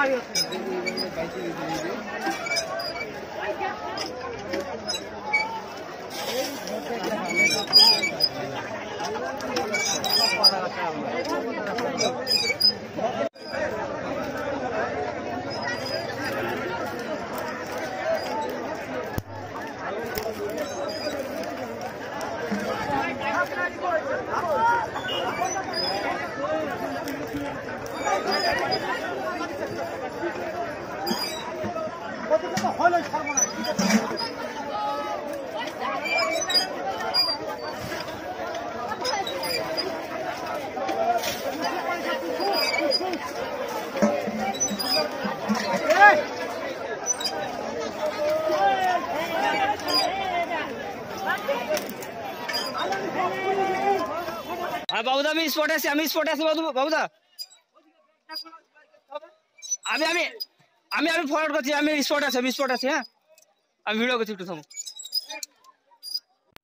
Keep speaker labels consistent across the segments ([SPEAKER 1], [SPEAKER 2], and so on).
[SPEAKER 1] 말이었어요. বাবুদা আমি স্পটে আছি আমি স্পটে আছি বাবু বাবুদা আমি আমি আমি আমি ফরওয়ার্ড করছি আমি স্পট আছি আমি স্পট আছি হ্যাঁ আমি ভিডিও করছি একটু থামো।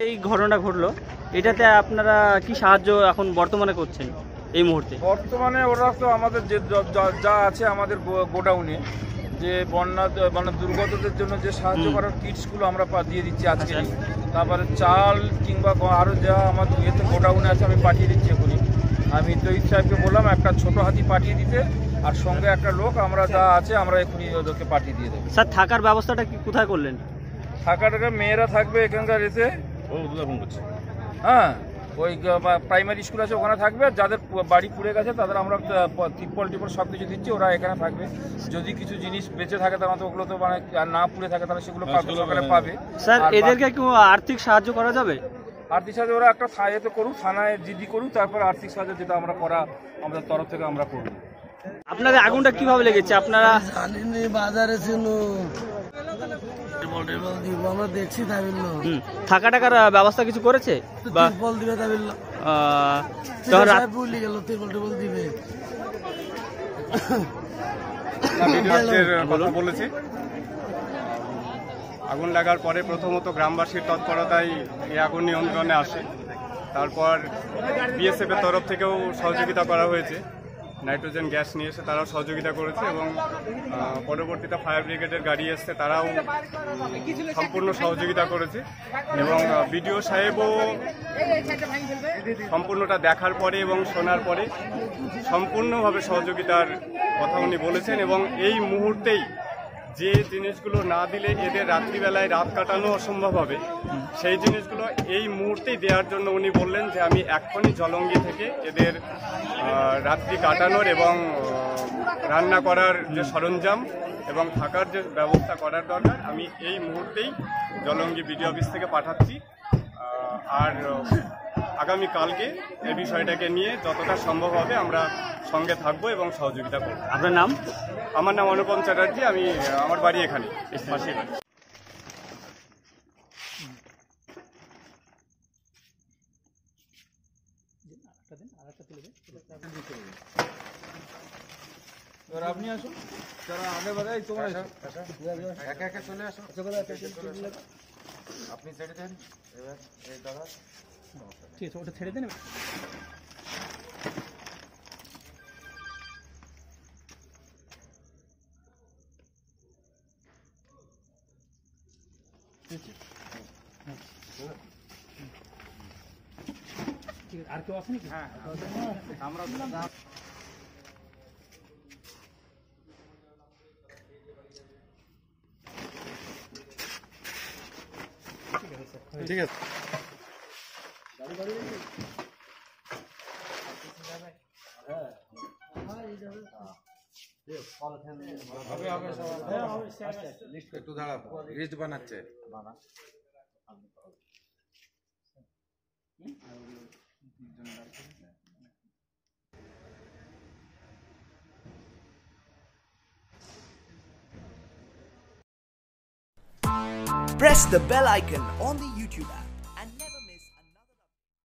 [SPEAKER 2] এই ঘটনাটা ঘটলো এটাতে আপনারা কি সাহায্য এখন বর্তমানে করছেন এই মুহূর্তে?
[SPEAKER 3] বর্তমানে ওরা তো আমাদের যে যা- আছে আমাদের গোডাউনে যে বন্যা মানে দুর্গতদের জন্য যে সাহায্য করার কিটসগুলো আমরা পা- দিয়ে দিচ্ছি আজকে। তারপরে চাল কিংবা গ- আরও যা আমার ইয়েতে গোডাউনে আছে আমি পাঠিয়ে দিচ্ছি এখনই। আমি তৈরি সাহেবকে বললাম একটা ছোট হাতি পাঠিয়ে দিতে। আর সঙ্গে একটা লোক আমরা যা আছে আমরা এখনই ওদেরকে পাঠিয়ে দিয়ে দেবো।
[SPEAKER 2] স্যার থাকার ব্যবস্থাটা কি কোথায় করলেন?
[SPEAKER 3] থাকা টাকা মেয়েরা থাকবে এখানকার এসে হ্যাঁ ওই প্রাইমারি স্কুল আছে ওখানে থাকবে। আর যাদের বাড়ি পুড়ে গেছে তাদের আমরা ত্রিপল টিপল সব কিছু দিচ্ছি ওরা এখানে থাকবে। যদি কিছু জিনিস বেঁচে থাকে তাহলে তো ওগুলো তো মানে আর না পুড়ে থাকে তাহলে সেগুলো পাবে সকালে পাবে।
[SPEAKER 2] স্যার এদেরকে কি আর্থিক সাহায্য করা যাবে?
[SPEAKER 3] আর্থিক সাহায্য ওরা একটা থানাতে করুক থানায় জিডি করুক তারপর আর্থিক সাহায্য যেটা আমরা করা আমাদের তরফ থেকে আমরা করব।
[SPEAKER 2] আপনাদের আগুনটা কীভাবে লেগেছে? আপনারা
[SPEAKER 4] জানিনি বাজারে ছিল। আমরা দেখছি
[SPEAKER 2] থাকা টাকার ব্যবস্থা কিছু করেছে?
[SPEAKER 4] দিবে গেল ত্রিপল দিবে।
[SPEAKER 5] আগুন লাগার পরে প্রথমত গ্রামবাসীর তৎপরতায় এই আগুন নিয়ন্ত্রণে আসে। তারপর বিএসএফ এর তরফ থেকেও সহযোগিতা করা হয়েছে। নাইট্রোজেন গ্যাস নিয়ে এসে তারাও সহযোগিতা করেছে এবং পরবর্তীতে ফায়ার ব্রিগেডের গাড়ি এসছে তারাও সম্পূর্ণ সহযোগিতা করেছে এবং বিডিও সাহেবও সম্পূর্ণটা দেখার পরে এবং শোনার পরে সম্পূর্ণভাবে সহযোগিতার কথা উনি বলেছেন এবং এই মুহূর্তেই যে জিনিসগুলো না দিলে এদের রাত্রিবেলায় রাত কাটানো অসম্ভব হবে। সেই জিনিসগুলো এই মুহূর্তেই দেওয়ার জন্য উনি বললেন যে, আমি এক্ষুনি জলঙ্গি থেকে এদের রাত্রি কাটানোর এবং রান্না করার যে সরঞ্জাম এবং থাকার যে ব্যবস্থা করার দরকার, আমি এই মুহূর্তেই জলঙ্গি বিডিও অফিস থেকে পাঠাচ্ছি। আর আগামী কালকে এই বিষয়টাকে নিয়ে যতটা সম্ভব হবে আমরা সঙ্গে থাকব এবং সহযোগিতা করব।
[SPEAKER 2] আপনার নাম?
[SPEAKER 5] আমার নাম অনুপম চ্যাটার্জি আমি আমার বাড়ি এখানে। পাশেই বাড়ি
[SPEAKER 3] এবার আপনি আসুন। যারা আগে বাড়াই তোমরা একা একা চলে আসো। আপনি ছেড়ে দেন। এবার এই দাদা।
[SPEAKER 2] ঠিক আছে ওটা ছেড়ে দেন আর কেউ আছে নাকি
[SPEAKER 3] আমরা
[SPEAKER 5] ঠিক আছে
[SPEAKER 3] হবে হবে সব একটু দাঁড়াবো লিস্ট বানাচ্ছে
[SPEAKER 6] press the bell icon on the YouTube app